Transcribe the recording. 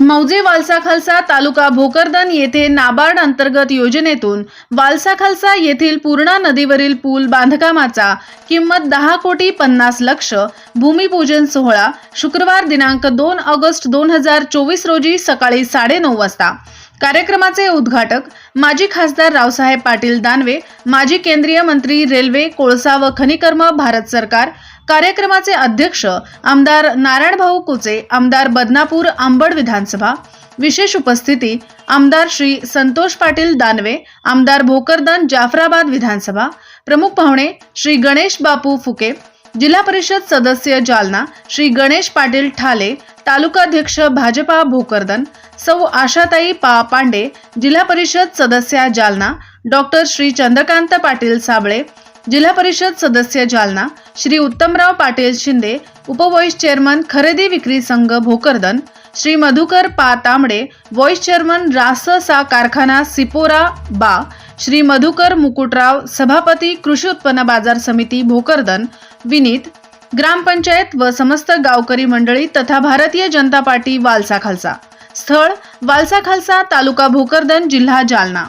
मौजे वालसा खालसा तालुका भोकरदन येथे नाबार्ड अंतर्गत योजनेतून वालसा खालसा येथील पूर्णा नदीवरील पूल बांधकामाचा किंमत दहा कोटी पन्नास लक्ष भूमिपूजन सोहळा शुक्रवार दिनांक दोन ऑगस्ट दोन हजार चोवीस रोजी सकाळी साडेनऊ वाजता. कार्यक्रमाचे उद्घाटक माजी खासदार रावसाहेब पाटील दानवे माजी केंद्रीय मंत्री रेल्वे कोळसा व खनिकर्म भारत सरकार कार्यक्रमाचे अध्यक्ष आमदार नारायणभाऊ कुचे आमदार बदनापूर आंबड विधानसभा विशेष उपस्थिती आमदार श्री संतोष पाटील दानवे आमदार भोकरदन जाफराबाद विधानसभा प्रमुख पाहुणे श्री गणेश बापू फुके जिल्हा परिषद सदस्य जालना श्री गणेश पाटील ठाले तालुकाध्यक्ष भाजपा भोकरदन सौ आशाताई पा पांडे जिल्हा परिषद सदस्या जालना डॉक्टर श्री चंद्रकांत पाटील साबळे जिल्हा परिषद सदस्य जालना श्री उत्तमराव पाटील शिंदे उपव्हाईस चेअरमन खरेदी विक्री संघ भोकरदन श्री मधुकर पा तांबडे व्हॉइस चेअरमन रास सा कारखाना सिपोरा बा श्री मधुकर मुकुटराव सभापती कृषी उत्पन्न बाजार समिती भोकरदन विनीत ग्रामपंचायत व समस्त गावकरी मंडळी तथा भारतीय जनता पार्टी वालसा खालसा. स्थळ वालसा खालसा तालुका भोकरदन जिल्हा जालना.